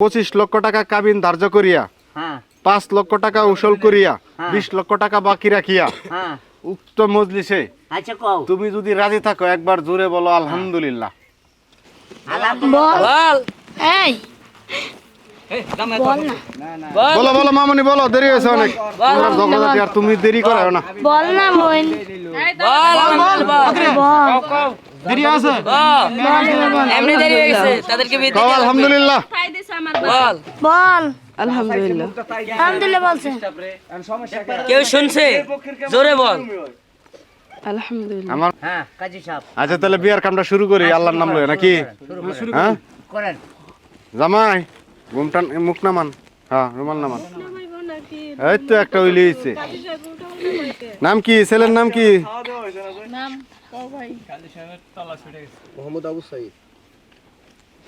পঁচিশ লক্ষ টাকা কাবিন ধার্য করিয়া হ্যাঁ। পাঁচ লক্ষ টাকা উসল করিয়া হ্যাঁ। বিশ লক্ষ টাকা বাকি রাখিয়া হ্যাঁ। উক্ত মজলিসে আচ্ছা তুমি যদি রাজি থাকো একবার জোরে বলো আলহামদুলিল্লাহ। আলহামদুলিল্লাহ। বল। এই। বলো বলো। মামনি বলো দেরি হয়েছে অনেক। তোমরা ঝগড়াঝাটি আর তুমি দেরি করাও না। বল না বল। দেরি আছে? এমনি দেরি হয়ে গেছে। তাদেরকে আলহামদুলিল্লাহ। বল। বল। আলহামদুলিল্লাহ। আলহামদুলিল্লাহ বলছে। কেউ শুনছে? জোরে বল। আমার হ্যাঁ কাজী সাহেব। আচ্ছা তাহলে বিয়ার কামটা শুরু করি আল্লাহর নাম লয়ে নাকি? হ্যাঁ? করেন জামাই ঘুমটা মুখ নামান। হ্যাঁ রুমাল নামান। এই তো একটা উইলি হয়েছে নাম কি? ছেলের নাম কি? মোহাম্মদ আবু সাইদ।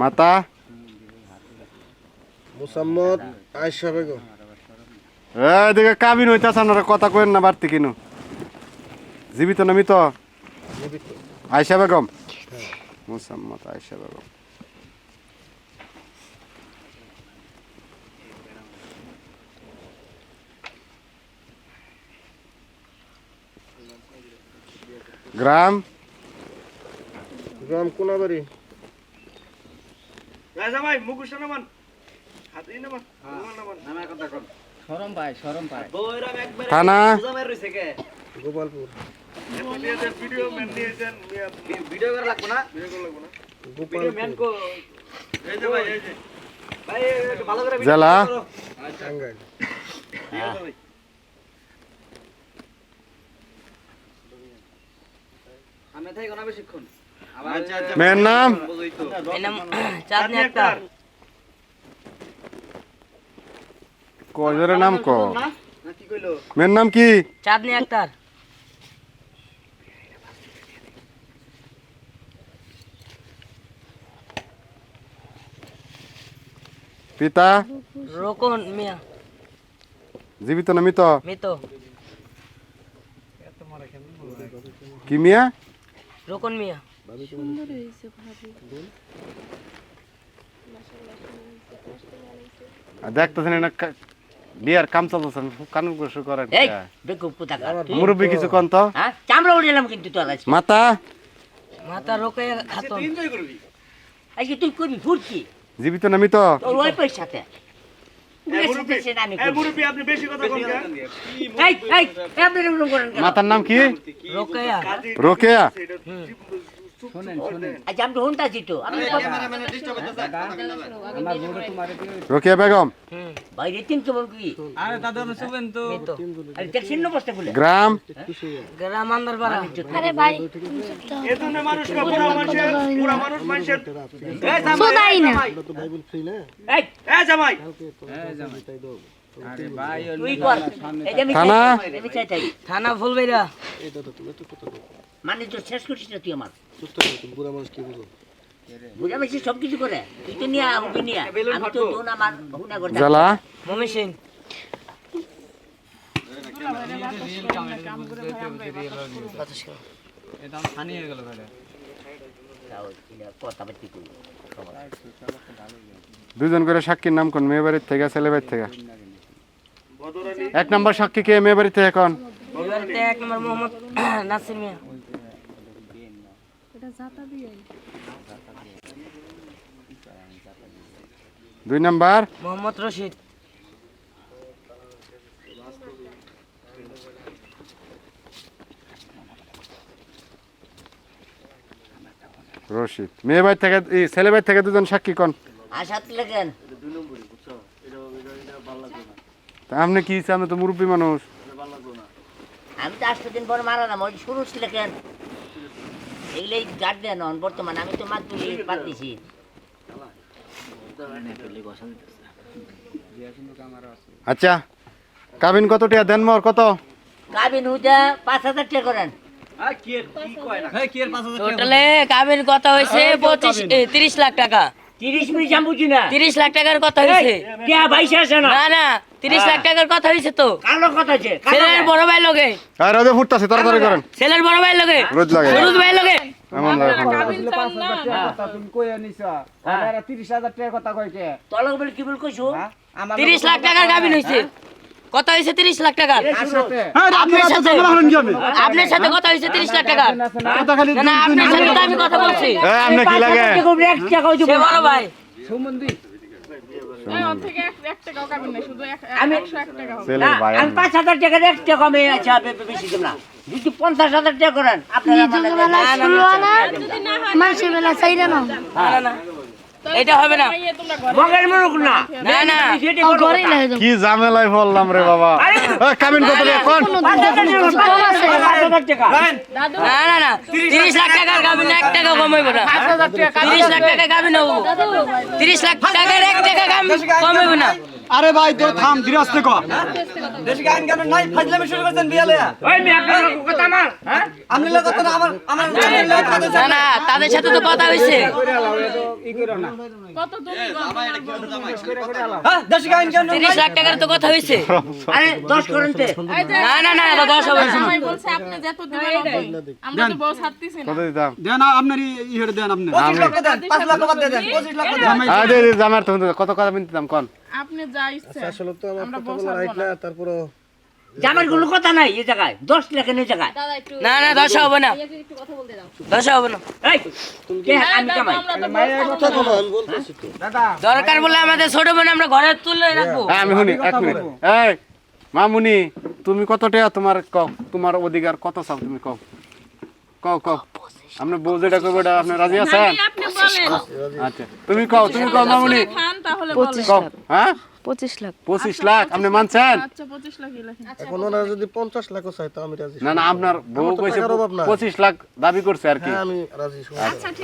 মাতা। মুসাম্মদ আয়েশা বেগম। এদিকে কাবিন হইতাছে আপনারা কথা কইেন না বাড়তি কিনু। জীবিত নামিত জীবিত। আয়সা বেগম। মুসাম্মত আয়সা বেগম। গ্রাম? গ্রাম কোনাবাড়ি। শরম পায় শরম পায়। থানা। গোপালপুর। ভিডিও করা লাগবে না? গোপালপুর। জেলা। টাঙ্গাইল আমি থাকি না বেশিক্ষণ মেয়ের নাম এই নাম চাঁদনি আক্তার কজরের নাম ক না কি কইলো মেয়ের নাম কি চাঁদনি আক্তার পিতা রোকন মিয়া জীবিত নামিত মৃত কি মিয়া রোকন মিয়া দেখতেছেন এটা কা- বিয়ার কাম চলতেছেন কানুন কুসু করেন এই বেকুব কোথাকার মুরব্বী কিছু কন তো? হ্যাঁ চামড়া উড়িলাম কিন্তু তোর আজকে। মাতা? মাতা রোকে খাতুন। আজকে তুই করবি ফুটকি জীবিত নামিত তোর ওয়াইফের সাথে। এই, এই, এই, আপনি এরকম করেন মাতার নাম কি? রোকেয়া। রোকেয়া? তো- রোকেয়া বেগম। গ্রাম। গ্রাম থানা? থানা? মানে তো শেষ করছিস না তুই আমার? সুস্থ করো তুমি বুড়া মানুষ কি বুঝো? বুঝামেছি সব কিছু করে। তুই তো নিয়ে হুকি নিয়ে আমি তো দোন আমার হুনা করে জেলা মমি সিং। কথা বার্তি করব দুজন করে সাক্ষীর নাম কোন? মেয়ে বাড়ির থেকে ছেলে বাড়ির থেকে? এক নম্বর সাক্ষী কে? মেয়ে বাড়িতে এখন? এক নম্বর মোহাম্মদ নাসির মিয়া। দুই নাম্বার? মোহাম্মদ রশিদ। রশিদ। মেয়ে বাড়ি থেকে ছেলে বাড়ি থেকে দুজন সাক্ষী কোন? আসাত লেগেন। তা আপনি কি? আপনি তো মুরব্বী মানুষ। আমি তো আটশো দিন পর মারা না ওই শুরু ছিল কেন? এগুলাই গার্ডেন হন বর্তমানে আমি তো মাছ তুলি বাদ দিছি। আচ্ছা কাবিন কত টিয়া দেন মোর? কত? কাবিন হুজা পাঁচ হাজার টাকা করেন। টোটালে কথা হয়েছে? পঁচিশ তিরিশ লাখ টাকা। তিরিশ মিনিট আমি বুঝি না। তিরিশ লাখ টাকার কথা হয়েছে। না না না তিরিশ লাখ টাকার কথা হয়েছে তো। কালো কথা আছে ছেলের বড় ভাই লগে। আর রোদে ফুটতাছে তাড়াতাড়ি করেন। ছেলের বড় ভাই লগে? রোদ লাগে। সুরুজ ভাই লগে? এমন লাগে। তলক বলে কি বল কইছো? তিরিশ লাখ টাকার কাবিন হয়েছে কত হয়েছে তিরিশ লাখ টাকার। আপনার সাথে আপনার সাথে কথা হয়েছে তিরিশ লাখ টাকার। না আপনার সাথে আমি কথা বলছি। আপনি কি লাগে? এক টাকা হইছে। সে বড় ভাই। আমি ছেলে না, ভাই আমি পাঁচ হাজার টাকার এক টাকা কমে আছে বে- বে- বেশি দিম না যদি পঞ্চাশ হাজার টাকা করেন আপনারা এটা হবে না। মগের মুরুক না। না না। কি ঝামেলায় পড়লাম রে বাবা? কামিন কত টাকা। না না না। তিরিশ লাখ টাকার কামিন 1 টাকা কমাইব না। তিরিশ লাখ টাকা কামিন হব। তিরিশ লাখ টাকার 1 টাকা কমাইব না। আরে ভাই তোর থাম ধীরে আসতে কর দেশে গান গান নাই ফাজলামি শুরু করছেন বিয়ালে। ওই মেয়ে, আপনার কথা আমার, হ্যাঁ? আপনি লোক তো আমার আমার না না তাদের সাথে তো কথা হইছে। কত হয়েছে হ্যাঁ দেশে গান গান তিরিশ লাখ টাকার তো কথা হয়েছে আরে, দশ করেন তে। না না না এটা দশ হবে না আমরা তো বউ ছাড়তেছি না। কত দিতাম দেন আপনার ইহের দেন আপনি। 25 লক্ষ দেন 5 লাখ বাদ দেন 25 লক্ষ দেন। আ দে দে জামার তো কত কথা দিতাম কোন। আপনি যা ইচ্ছে। আসলে তো আমার কথা বলা রাইট না। তারপরও জামার কোনো কথা নাই এই জায়গায়। দশ লাখের এই জায়গায়। না না দশ হবে না। দশ হবে না। তো দরকার বলে আমাদের ছোট বোন আমরা ঘরে তুলে রাখব। হ্যাঁ আমি শুনি এক মিনিট। এই মামুনি তুমি কত টাকা তোমার কও তোমার অধিকার কত চাও তুমি কও? কও কও। আপনি বউ যেটা করব ওটা আপনি রাজি আছেন? ছাড়বো। আপনি বলেন। আচ্ছা তুমি কও তুমি কও মামুনি। তাহলে কও হ্যাঁ? পঁচিশ লাখ। পঁচিশ লাখ আপনি মানছেন? আচ্ছা এখন ওনারা যদি পঞ্চাশ লাখও চাই তো আমি রাজি না না আপনার বউ কইছে নাই। পঁচিশ লাখ দাবি করছে আর কি। হ্যাঁ আমি রাজি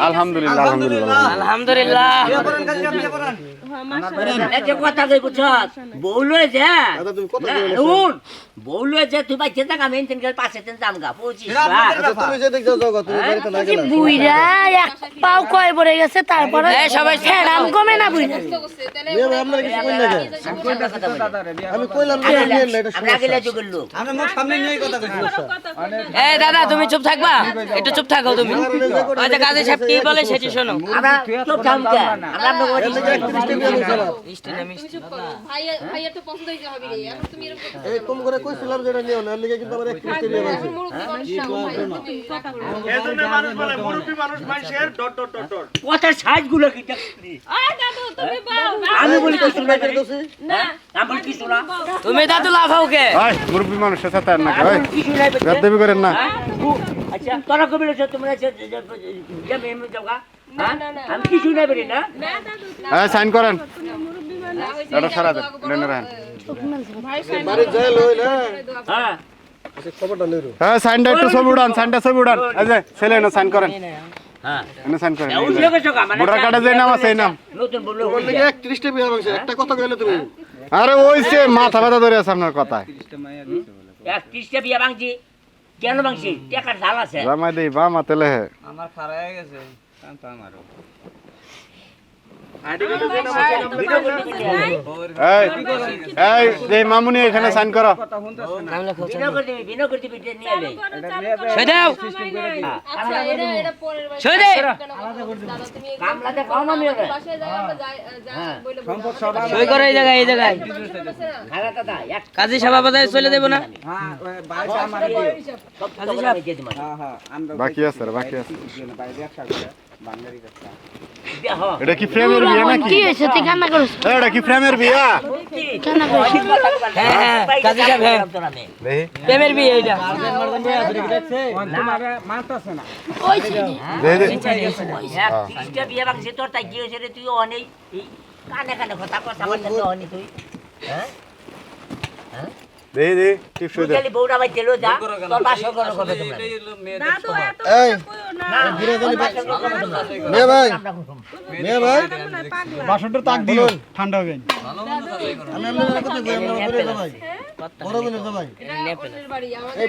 আলহামদুলিল্লাহ আলহামদুলিল্লাহ। আচ্ছা তারপরে সবাই কমে না বুইরা। আমি কইলাম দাদা তুমি চুপ থাকবা? একটু চুপ থাকো তুমি। আচ্ছা সাহেব কি বলে সেটি শোনো। আমরা চুপ থামকে আমরা আপনাকে বলি। এই কম করে কইছিলাম যে এটা নিও না লিগে কিন্তু আমার 31 টা নিয়ে আছে কথার সাইজগুলো কি দেখছিস? আমি বলি কিছু না। আমি কিছু না তুমি দাদু লাফাও কে? ভাই মুরব্বী মানুষের সাথে আর না কিছু নাই দেবী করেন না। হ্যাঁ? আচ্ছা তোরা কবে বলেছ তোমরা যে যে যাওগা আমি কিছু নাই বলি না? হ্যাঁ সাইন করেন। এটা সারা দেন লেনে রাখেন। বাড়ি যাই লই না হ্যাঁ। আচ্ছা খবরটা লইরো। হ্যাঁ সাইনটা একটু ছবি উড়ান সাইনটা ছবি উড়ান। এই যে ছেলে না সাইন করেন। এনে সাইন করেন উঠলে গেছো গা ভোটার কার্ডে নাম আছে এই নাম। নতুন বলল তোমার লিগে 31 টা বিয়া ভাঙছে একটা কথা কইলে তুমি। আরে ওইছে মাথা ব্যথা ধরে আছে আপনার কথায়। বিয়া ভাঙছি। কেন ভাঙছি? টাকার ঝাল আছে। জামাই দেই বা মাতেলে হে আমার খারাপ হয়ে গেছে এই মামুনি এখানে সাইন করো। কাজী সভাপতি চলে দেবো না? হ্যাঁ হ্যাঁ হ্যাঁ বাকি আছে বাকি আছে। এটা কি ফ্রেমের বিয়ে নাকি? কি হয়েছে? তুই কান্না করিস? এই, এটা কি ফ্রেমের বিয়া? কান্না করিস? হ্যাঁ, হ্যাঁ, কাজী সাহেব, হ্যাঁ। প্রেমের বিয়ে এটা। মারতাছে না। এক ত্রিশটা বিয়া ভাঙছি তোর তাই কি হয়েছে রে? তুই অনেক কানে কানে কথা কথা বলতে তো অনেক তুই। হ্যাঁ? হ্যাঁ? দেই দে টিপস তুই দে খালি বউটা বাইতে যা তোর বাসর করো কবে তোমরা? দাদু এত কইও না। বুড়া জানি মেয়ে ভাই মেয়ে ভাই। বাসনটা তাক দিও ঠান্ডা হবে আমি আপনার কথা কই আমরা বলে ভাই বড় বলে ভাই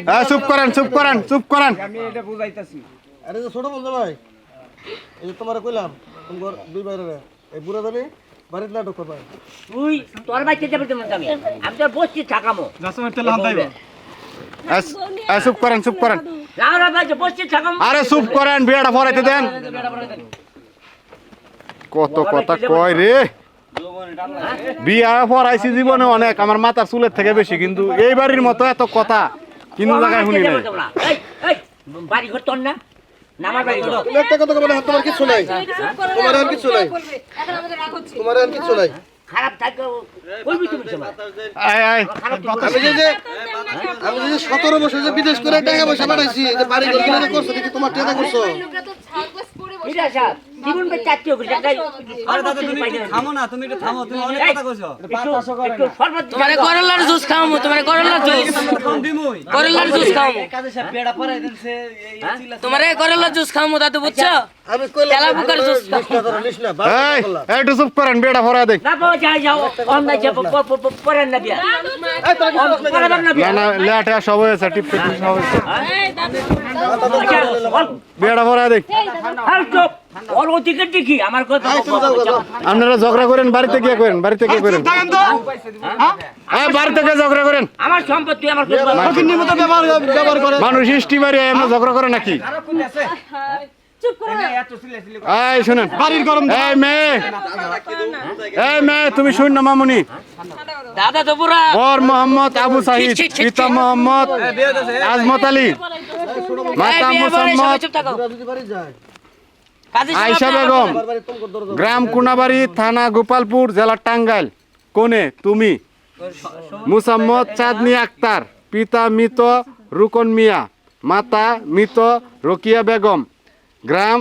হ্যাঁ চুপ করেন চুপ করেন চুপ করেন। আমি এটা বুঝাইতাছি। আরে যে ছোট বলতে ভাই। এই যে তোমার কইলাম তোমার দুই বাইরে এই বুড়া জানি বাড়িতে নাটক করবা? তুই তোর বাইতে যাবে তুমি আমি। আমি তোর বসছি থাকামো জাসমের তেল হান্দাইবা এই, এই, চুপ করেন চুপ করেন। লাউরা বাইতে বসছি থাকামো আরে চুপ করেন বিয়েটা পড়াইতে দেন। কত কথা কয় রে। বিয়া পড়াইছি জীবনে অনেক আমার মাথার চুলের থেকে বেশি কিন্তু এই বাড়ির মতো এত কথা কিন্তু জায়গায় শুনি নাই। বাড়ি ঘর তোর না? একটা কথা বলে তোমার কিছু নাই। তোমার আর কিছু নাই। তোমার আর কিছু নাই। খারাপ থাকো। বলবি তুমি তোমার আয় আয়। আমি যে যে আমি যে সতেরো বছর যে বিদেশ করে টাকা পয়সা পাঠাইছি যে বাড়ি ঘর কিনে করছ? দেখি তোমার টাকা করছ। এটা স্যার জীবন বে চাচ্ছি ওকে জায়গায় আরে দাদা তুমি একটু থামো না তুমি একটু থামো তুমি অনেক কথা কইছো। একটু শরবত তোমার করলার জুস খাওয়ামু তোমার করলার জুস। করলার জুস খাওয়ামু। কাজে সব বেড়া পড়াই দিনছে তোমার করলার জুস খাওয়ামু দাদু বুঝছ? আমি কইলাম তেলা বুকার জুস লিস না ধরো লিস না এই এই একটু চুপ করেন না যাও অন্য যে পরেন না না লেটে সব হয়েছে টিপ টিপ সব হয়েছে বিয়েটা দেখি। আপনারা ঝগড়া করেন বাড়িতে গিয়ে করেন বাড়িতে গিয়ে করেন। হ্যাঁ? বাড়িতে গিয়ে ঝগড়া করেন। আমার সম্পত্তি আমার মানুষ ইষ্টি মারি এমন ঝগড়া করে নাকি? এই শুনেন বাড়ির গরম এই মেয়ে। এই মেয়ে তুমি শূন্য মামুনি। দাদা তো পুরা বর মোহাম্মদ আবু সাহিদ পিতা মোহাম্মদ আজমত আলী। মাতা সাহেব আয়সা বেগম গ্রাম কুনাবাড়ি থানা গোপালপুর জেলা টাঙ্গাইল। কোনে? তুমি? মুসাম্মদ চাঁদনি আক্তার পিতা মৃত রুকন মিয়া মাতা মৃত রকিয়া বেগম। গ্রাম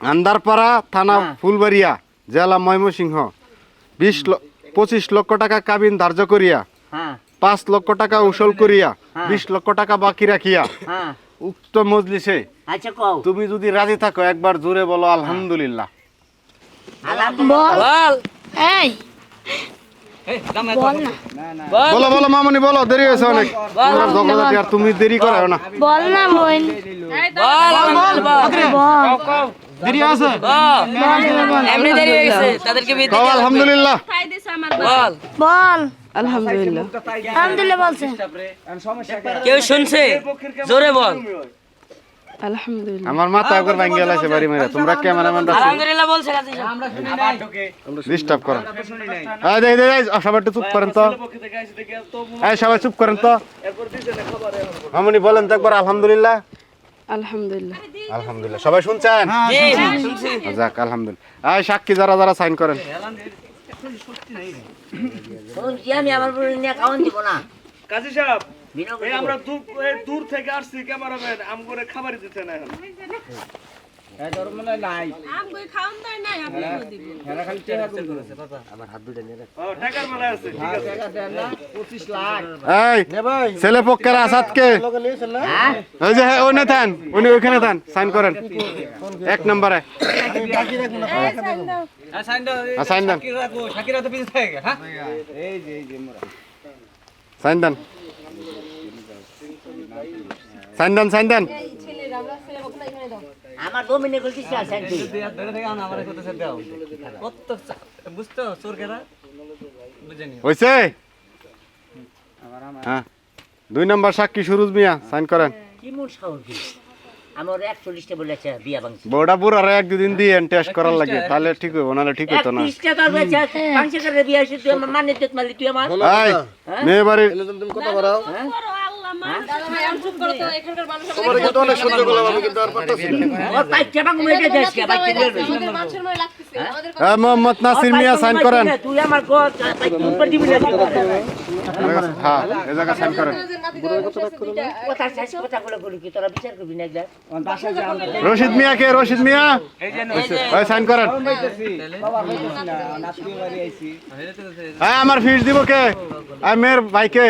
আন্দারপাড়া থানা ফুলবাড়িয়া জেলা ময়মনসিংহ। বিশ ল- পঁচিশ লক্ষ টাকা কাবিন ধার্য করিয়া হ্যাঁ। পাঁচ লক্ষ টাকা উসল করিয়া বিশ লক্ষ টাকা বাকি রাখিয়া হ্যাঁ। উক্ত মজলিসে আচ্ছা তুমি যদি রাজি থাকো একবার জোরে বলো আলহামদুলিল্লাহ। আলহামদুলিল্লাহ। এই বল না। বলো। বলো মামনি বলো দেরি হয়েছে অনেক। তোমরা আর তুমি দেরি করো না। বল না বোন বল বল বল দেরি আছে? এমনি দেরি হয়ে গেছে তাদেরকে বিয়ে কও দিতে হবে। আলহামদুলিল্লাহ। খাই দিছে আমার বল। বল। আলহামদুলিল্লাহ। আলহামদুলিল্লাহ বলছে। কেউ শুনছে? জোরে বল। আমার মাথা একবার ভাঙ্গি গেছে বাড়ি মেরে। তোমরা ক্যামেরাম্যান আলহামদুলিল্লাহ। বলছে কাজী সাহেব। ডিস্টার্ব করো এই দেখ দেখ সবাই একটু চুপ করেন তো। সবাই চুপ করেন তো। মামনি বলেন তো একবার আলহামদুলিল্লাহ। আলহামদুলিল্লাহ। আলহামদুলিল্লাহ। সবাই শুনছেন? যাক আলহামদুলিল্লাহ। এই সাক্ষী যারা যারা সাইন করেন। আমি আমার বলে দিব না। কাজী সাহেব বিনা এই আমরা দূর দূর থেকে আসছি ক্যামেরাম্যান আম করে খাবারই দিতে না এখন। আম কই খাওন তাই নাই আপনি দিব। ও, টাকার মেলা আছে ঠিক আছে। এই নে ভাই। ছেলে পক্ষের আসাদকে ওই যে হ্যাঁ, ওনে থান উনি ওইখানে থান সাইন করেন। এক নম্বরে। না সাইন দাও। হ্যাঁ, সাইন দেন। শাকিরা রাখো শাকিরা তো পিছে থাকে হ্যাঁ? এই যে এই যে মোরা। সাইন দেন। সাইন দেন সাইন দেন আমার দমিনে কইছি আছেন তুই ধরে থেকে আনা আমার কত দাও কত বুঝতো চোর কেরা বুঝেনি হয়েছে হ্যাঁ। দুই নম্বর সাক্ষী সুরুজ মিয়া? সাইন করেন। কি মোর সাহস আমার একচল্লিশটা বলেছে বিয়া ভাঙছি। বড়া বুড়ারে এক দুদিন দিয়ে টেস্ট করার লাগে। তাহলে ঠিক হইব নাহলে ঠিক হইতো না। একত্রিশটা তোর ভাঙছে করে বিয়া হয়েছে তুই আমার মানে তুই আমার? এই মেয়ে বাড়ি তুমি তুমি কথা বাড়াও হ্যাঁ? মোহাম্মদ নাসির মিয়া সাইন করেন। তুই আমার গো বাইক উপর দিবি না হ্যাঁ এ জায়গা সাইন করেন। কথা শেষ কথা গুলো করি কি তোরা বিচার করবি না একবার? রশিদ মিয়া কে? রশিদ মিয়া? সাইন করেন। হ্যাঁ আমার ফিস দিব কে? আর মেয়ের ভাইকে?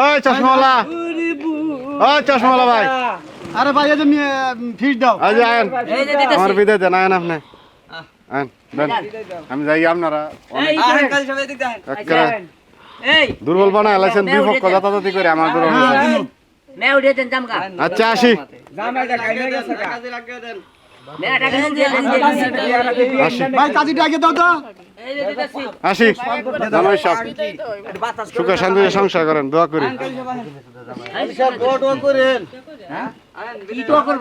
ওই চশমাওয়ালা। ওই চশমাওয়ালা ভাই। আরে ভাই এই যে ফিস দাও। আজ আয়েন। এই যে দিতেছি। আমার বিদায় দেন আয়েন আপনি। আয়েন দেন। আমি যাই আপনারা দুর্বল বানায় এলাইছেন দুই পক্ষ যাতায়াতি করে আমার দুর্বল আচ্ছা আসি। জামাইটা কাজী লাগিয়ে দেন। আসি। ভাই কাজীটা আগে দাও তো এই যে দিতেছি আসি জামাই সব সুখে শান্তিতে সংসার করেন দোয়া করি দোয়া করেন